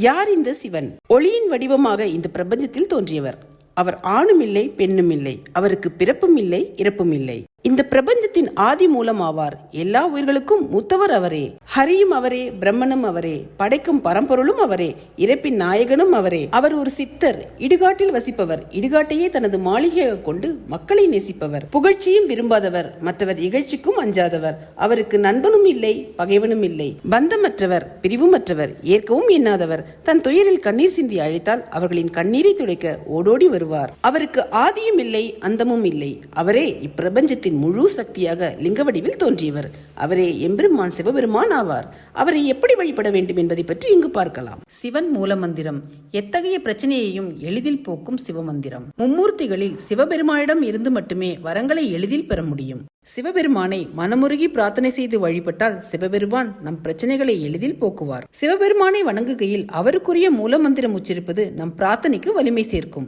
யார் இந்த சிவன்? ஒளியின் வடிவமாக இந்த பிரபஞ்சத்தில் தோன்றியவர். அவர் ஆணும் இல்லை பெண்ணும் இல்லை அவருக்கு பிறப்பும் இல்லை இறப்பும் இல்லை இந்த பிரபஞ்சத்தின் ஆதி மூலம் ஆவார் எல்லா உயிர்களுக்கும் மூத்தவர் அவரே. ஹரியும் அவரே பிரம்மனும் அவரே படைக்கும் பரம்பொருளும் அவரே இறப்பின் நாயகனும் அவரே. அவர் ஒரு சித்தர் இடுகாட்டில் வசிப்பவர் இடுகாட்டையே தனது மாளிகையாக கொண்டு மக்களை நேசிப்பவர். புகழ்ச்சியும் விரும்பாதவர் மற்றவர் இகழ்ச்சிக்கும் அஞ்சாதவர். அவருக்கு நண்பனும் இல்லை பகைவனும் இல்லை. பந்தமற்றவர் பிரிவுமற்றவர் ஏற்கவும் எண்ணாதவர். தன் துயரில் கண்ணீர் சிந்தி அழைத்தால் அவர்களின் கண்ணீரை துடைக்க ஓடோடி வருவார். அவருக்கு ஆதியும் இல்லை அந்தமும் இல்லை. அவரே இப்பிரபஞ்சத்தின் முழு சக்தியாக லிங்க வடிவில் தோன்றியவர். அவரே எம்பெருமான் சிவபெருமான் ஆவார். அவரை எப்படி வழிபட வேண்டும் என்பதை பற்றி இங்கு பார்க்கலாம். சிவன் மூலமந்திரம். எத்தகைய பிரச்சனையையும் எளிதில் போக்கும் சிவமந்திரம். மும்மூர்த்திகளில் சிவபெருமானிடம் இருந்து மட்டுமே வரங்களை எளிதில் பெற முடியும். சிவபெருமானை மனமுருகி பிரார்த்தனை செய்து வழிபட்டால் சிவபெருமான் நம் பிரச்சனைகளை எளிதில் போக்குவார். சிவபெருமானை வணங்குகையில் அவருக்குரிய மூலமந்திரம் உச்சரிப்பது நம் பிரார்த்தனைக்கு வலிமை சேர்க்கும்.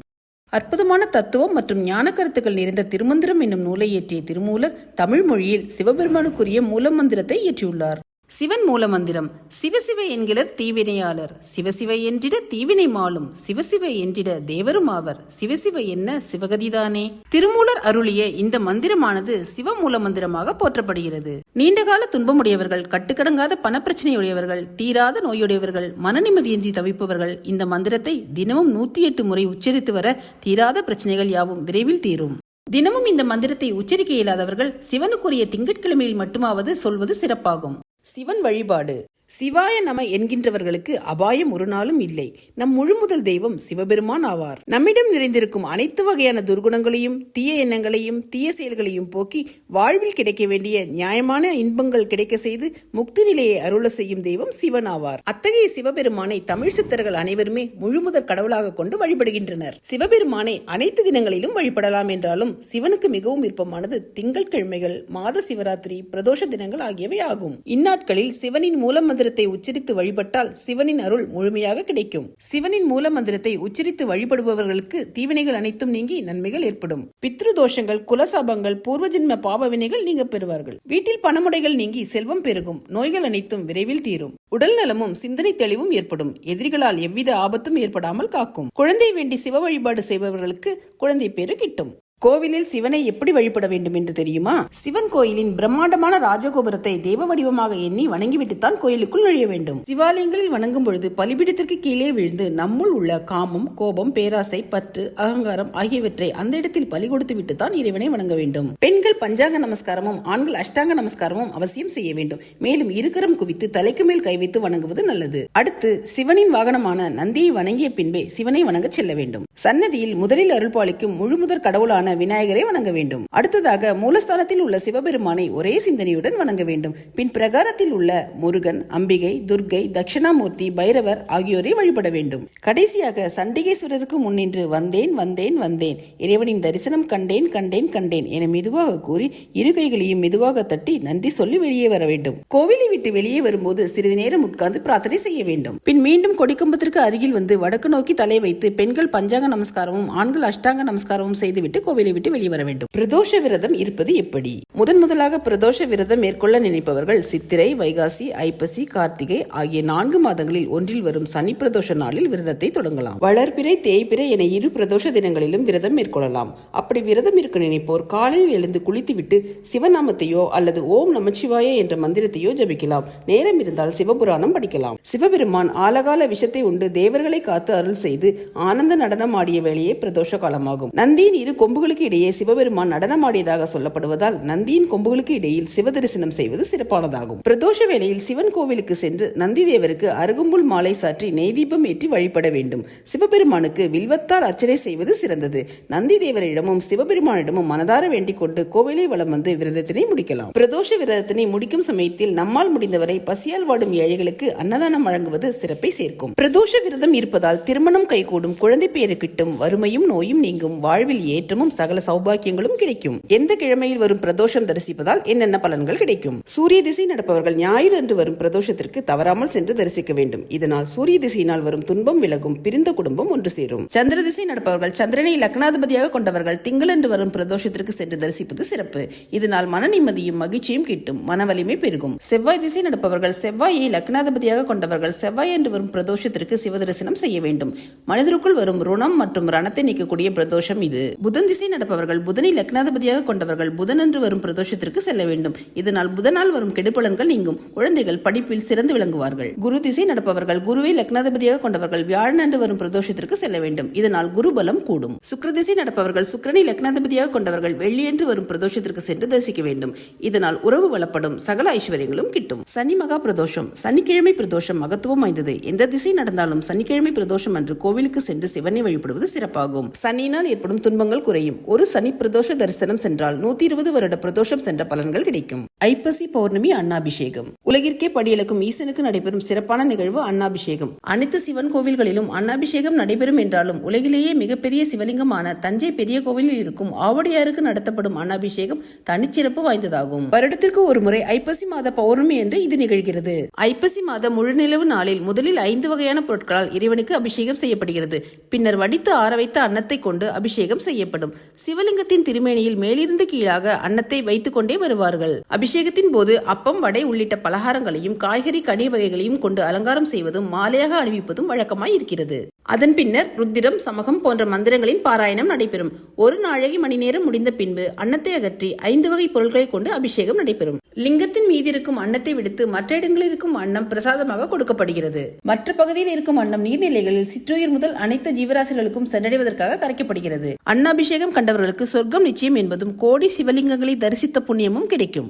அற்புதமான தத்துவம் மற்றும் ஞான கருத்துக்கள் நிறைந்த திருமந்திரம் என்னும் நூலை இயற்றிய திருமூலர் தமிழ் மொழியில் சிவபெருமானுக்குரிய மூலமந்திரத்தை இயற்றியுள்ளார். சிவன் மூல மந்திரம் சிவசிவ என்கிறார் தீவினையாளர். சிவசிவ என்றிட தீவினை மாலும். சிவசிவ என்றிட தேவரும் ஆவர். சிவசிவ என்ன சிவகதிதானே? திருமூலர் அருளிய இந்த மந்திரமானது சிவ மூல மந்திரமாக போற்றப்படுகிறது. நீண்டகால துன்பமுடையவர்கள் கட்டுக்கடங்காத பணப்பிரச்சனையுடையவர்கள் தீராத நோயுடையவர்கள் மனநிம்மதியின்றி தவிப்பவர்கள் இந்த மந்திரத்தை தினமும் நூத்தி எட்டு முறை உச்சரித்து வர தீராத பிரச்சனைகள் யாவும் விரைவில் தீரும். தினமும் இந்த மந்திரத்தை உச்சரிக்க இயலாதவர்கள் சிவனுக்குரிய திங்கட்கிழமையில் மட்டுமாவது சொல்வது சிறப்பாகும். சிவன் வழிபாடு. சிவாய நம என்கின்றவர்களுக்கு அபாயம் ஒரு நாளும் இல்லை. நம் முழுமுதல் தெய்வம் சிவபெருமான் ஆவார். நம்மிடம் நிறைந்திருக்கும் அனைத்து வகையான துர்குணங்களையும் தீய எண்ணங்களையும் தீய செயல்களையும் போக்கி வாழ்வில் கிடைக்க வேண்டிய நியாயமான இன்பங்கள் கிடைக்க செய்து முக்தி நிலையை அருள செய்யும் தெய்வம் சிவன் ஆவார். அத்தகைய சிவபெருமானை தமிழ் சித்தர்கள் அனைவருமே முழுமுதற் கடவுளாக கொண்டு வழிபடுகின்றனர். சிவபெருமானை அனைத்து தினங்களிலும் வழிபடலாம் என்றாலும் சிவனுக்கு மிகவும் விருப்பமானது திங்கட்கிழமைகள் மாத சிவராத்திரி பிரதோஷ தினங்கள் ஆகியவை ஆகும். இந்நாட்களில் சிவனின் மூலம் மந்திரத்தை உச்சரித்து வழிபட்டால் சிவனின் அருள் முழுமையாக கிடைக்கும். சிவனின் மூல மந்திரத்தை உச்சரித்து வழிபடுபவர்களுக்கு தீவினைகள் அனைத்தும் நீங்கி நன்மைகள் ஏற்படும். பித்ரு தோஷங்கள் குலசாபங்கள் பூர்வ ஜென்ம பாவ வினைகள் நீங்க பெறுவார்கள். வீட்டில் பணமுடைகள் நீங்கி செல்வம் பெருகும். நோய்கள் அனைத்தும் விரைவில் தீரும். உடல் நலமும் சிந்தனை தெளிவும் ஏற்படும். எதிரிகளால் எவ்வித ஆபத்தும் ஏற்படாமல் காக்கும். குழந்தை வேண்டி சிவ வழிபாடு செய்பவர்களுக்கு குழந்தை பேரு கிட்டும். கோவிலில் சிவனை எப்படி வழிபட வேண்டும் என்று தெரியுமா? சிவன் கோயிலின் பிரம்மாண்டமான ராஜகோபுரத்தை தெய்வ வடிவமாக எண்ணி வணங்கிவிட்டுத்தான் கோயிலுக்குள் நுழைய வேண்டும். சிவாலயங்களில் வணங்கும் பொழுது பலிபீடத்திற்கு கீழே விழுந்து நம்முள் உள்ள காமம் கோபம் பேராசை பற்று அகங்காரம் ஆகியவற்றை அந்த இடத்தில் பலி கொடுத்து விட்டுத்தான் இறைவனை வணங்க வேண்டும். பெண்கள் பஞ்சாங்க நமஸ்காரமும் ஆண்கள் அஷ்டாங்க நமஸ்காரமும் அவசியம் செய்ய வேண்டும். மேலும் இருக்கரம் குவித்து தலைக்கு மேல் கை வைத்து வணங்குவது நல்லது. அடுத்து சிவனின் வாகனமான நந்தியை வணங்கிய பின்பே சிவனை வணங்க செல்ல வேண்டும். சன்னதியில் முதலில் அருள்பாலிக்கும் முழுமுதற் கடவுளான விநாயகரை வணங்க வேண்டும். அடுத்ததாக மூலஸ்தானத்தில் உள்ள சிவபெருமானை ஒரே சிந்தனையுடன் வணங்க வேண்டும். பின் பிரகாரத்தில் உள்ள முருகன் அம்பிகை துர்கை தட்சிணாமூர்த்தி பைரவர் ஆகியோரை வழிபட வேண்டும். கடைசியாக சண்டிகேஸ்வரருக்கு முன்னின்று வந்தேன் வந்தேன் வந்தேன். இறைவனின் தரிசனம் கண்டேன் கண்டேன் கண்டேன் என மெதுவாக கூறி இரு கைகளையும் மெதுவாக தட்டி நன்றி சொல்லி வெளியே வர வேண்டும். கோவிலை விட்டு வெளியே வரும்போது சிறிது நேரம் உட்கார்ந்து பிரார்த்தனை செய்ய வேண்டும். பின் மீண்டும் கொடிக்கம்பத்திற்கு அருகில் வந்து வடக்கு நோக்கி தலை வைத்து பெண்கள் பஞ்சாங்க நமஸ்காரமும் ஆண்கள் அஷ்டாங்க நமஸ்காரமும் செய்துவிட்டு கோவில் கோவிலை விட்டு வெளியே வர வேண்டும். பிரதோஷ விரதம் இருப்பது எப்படி? முதன் முதலாக பிரதோஷ விரதம் மேற்கொள்ள நினைப்பவர்கள் சித்திரை வைகாசி ஐப்பசி கார்த்திகை ஆகிய நான்கு மாதங்களில் ஒன்றில் வரும் சனி பிரதோஷ நாளில் விரதத்தை தொடங்கலாம். வளர்பிறை தேய்பிறை என இரு பிரதோஷ தினங்களிலும் விரதம் மேற்கொள்ளலாம். அப்படி விரதம் இருக்க நினைப்போர் காலையில் எழுந்து குளித்துவிட்டு சிவநாமத்தையோ அல்லது ஓம் நமச்சிவாய என்ற மந்திரத்தையோ ஜபிக்கலாம். நேரம் இருந்தால் சிவபுராணம் படிக்கலாம். சிவபெருமான் ஆலகால விஷத்தை உண்டு தேவர்களை காத்து அருள் செய்து ஆனந்த நடனம் ஆடிய வேளையே பிரதோஷ காலமாகும். நந்தியின் இரு கொம்புகள் கொம்புகளுக்கு இடையே சிவபெருமான் நடனமாடியதாக சொல்லப்படுவதால் நந்தியின் கொம்புகளுக்கு இடையில் சிவதரிசனம் செய்வது சிறப்பானதாகும். பிரதோஷ வேளையில் சிவன் கோவிலுக்கு சென்று நந்தி தேவருக்கு அருகும்புல் மாலை சாற்றி நெய்தீபம் ஏற்றி வழிபட வேண்டும். சிவபெருமானுக்கு வில்வத்தால் அர்ச்சனை செய்வது சிறந்தது. நந்தி தேவரிடமும் சிவபெருமானிடமும் மனதார வேண்டிக் கொண்டு கோவிலை வளம் வந்து விரதத்தினை முடிக்கலாம். பிரதோஷ விரதத்தினை முடிக்கும் சமயத்தில் நம்மால் முடிந்தவரை பசியால் வாடும் ஏழைகளுக்கு அன்னதானம் வழங்குவது சிறப்பை சேர்க்கும். பிரதோஷ விரதம் இருப்பதால் திருமணம் கைகூடும் குழந்தை பேரு கிட்டும் வறுமையும் நோயும் நீங்கும். வாழ்வில் ஏற்றமும் சகல சௌபாக்கியங்களும் கிடைக்கும். எந்த கிழமையில் வரும் பிரதோஷம் தரிசிப்பதால் என்னென்ன பலன்கள் கிடைக்கும்? சூரிய திசை நடப்பவர்கள் ஞாயிறு அன்று வரும் பிரதோஷத்திற்கு தவறாமல் சென்று தரிசிக்க வேண்டும். இதனால் சூரிய திசையினால் வரும் துன்பம் விலகும் பிரிந்த குடும்பம் ஒன்று சேரும். சந்திர திசை நடப்பவர்கள் சந்திரனை லக்னாதிபதியாக கொண்டவர்கள் திங்களன்று வரும் பிரதோஷத்திற்கு சென்று தரிசிப்பது சிறப்பு. இதனால் மன நிம்மதியும் மகிழ்ச்சியும் கிட்டும் மன வலிமை பெருகும். செவ்வாய் திசை நடப்பவர்கள் செவ்வாயை லக்னாதிபதியாக கொண்டவர்கள் செவ்வாய் என்று வரும் பிரதோஷத்திற்கு சிவதரிசனம் செய்ய வேண்டும். மனிதருக்குள் வரும் ருணம் மற்றும் ரணத்தை நீக்கக்கூடிய பிரதோஷம் இது. புதன் திசை நடப்பவர்கள் புதனை லக்னாதிபதியாக கொண்டவர்கள் புதனன்று வரும் பிரதோஷத்திற்கு செல்ல வேண்டும். இதனால் புதனால் வரும் கெடுபலன்கள் நீங்கும். குழந்தைகள் படிப்பில் சிறந்து விளங்குவார்கள். குரு திசை நடப்பவர்கள் குருவை லக்னாதிபதியாக கொண்டவர்கள் வியாழனன்று வரும் பிரதோஷத்திற்கு செல்ல வேண்டும். இதனால் குரு பலம் கூடும். சுக்கிர திசை நடப்பவர்கள் சுக்கிரனை லக்னாதிபதியாக கொண்டவர்கள் வெள்ளியன்று வரும் பிரதோஷத்திற்கு சென்று தரிசிக்க வேண்டும். இதனால் உறவு வளப்படும். சகல ஐஸ்வர்யங்களும் கிட்டும். சனி மகா பிரதோஷம். சனிக்கிழமை பிரதோஷம் மகத்துவம் வாய்ந்தது. எந்த திசை நடந்தாலும் சனிக்கிழமை பிரதோஷம் அன்று கோவிலுக்கு சென்று சிவனை வழிபடுவது சிறப்பாகும். சனியினால் ஏற்படும் துன்பங்கள் குறையும். ஒரு சனி பிரதோஷ தரிசனம் சென்றால் நூத்தி இருபது வருட பிரதோஷம் சென்ற பலன்கள் கிடைக்கும். ஐப்பசி பௌர்ணமி அன்னாபிஷேகம். உலகிற்கே படியளக்கும் ஈசனுக்கு நடைபெறும் சிறப்பான நிகழ்வு அன்னாபிஷேகம். அனைத்து சிவன் கோவில்களிலும் அன்னாபிஷேகம் நடைபெறும் என்றாலும் உலகிலேயே மிகப்பெரிய சிவலிங்கமான தஞ்சை பெரிய கோவிலில் இருக்கும் ஆவடியாருக்கு நடத்தப்படும் அன்னாபிஷேகம் தனிச்சிறப்பு வாய்ந்ததாகும். வருடத்திற்கு ஒரு முறை ஐப்பசி மாத பௌர்ணமி என்று இது நிகழ்கிறது. ஐப்பசி மாத முழுநிலவு நாளில் முதலில் ஐந்து வகையான பொருட்களால் இறைவனுக்கு அபிஷேகம் செய்யப்படுகிறது. பின்னர் வடித்து ஆற வைத்த அன்னத்தை கொண்டு அபிஷேகம் செய்யப்படும். சிவலிங்கத்தின் திருமேனியில் மேலிருந்து கீழாக அன்னத்தை வைத்துக் கொண்டே வருவார்கள். அபிஷேகத்தின் போது அப்பம் வடை உள்ளிட்ட பலகாரங்களையும் காய்கறி கனி வகைகளையும் கொண்டு அலங்காரம் செய்வதும் மாலையாக அணிவிப்பதும் வழக்கமாய் இருக்கிறது. அதன் பின்னர் ருத்திரம் சமகம் போன்ற மந்திரங்களின் பாராயணம் நடைபெறும். ஒரு நாழகி மணி நேரம் முடிந்த பின்பு அன்னத்தை அகற்றி ஐந்து வகை பொருட்களை கொண்டு அபிஷேகம் நடைபெறும். லிங்கத்தின் மீதி இருக்கும் அன்னத்தை விடுத்து மற்ற இடங்களில் இருக்கும் அன்னம் பிரசாதமாக கொடுக்கப்படுகிறது. மற்ற பகுதியில் இருக்கும் அன்னம் நீர்நிலைகளில் சிற்றுயிர் முதல் அனைத்து ஜீவராசிகளுக்கும் சென்றடைவதற்காக கரைக்கப்படுகிறது. அன்னாபிஷேகம் கண்டவர்களுக்கு சொர்க்கம் நிச்சயம் என்பதும் கோடி சிவலிங்கங்களை தரிசித்த புண்ணியமும் கிடைக்கும்.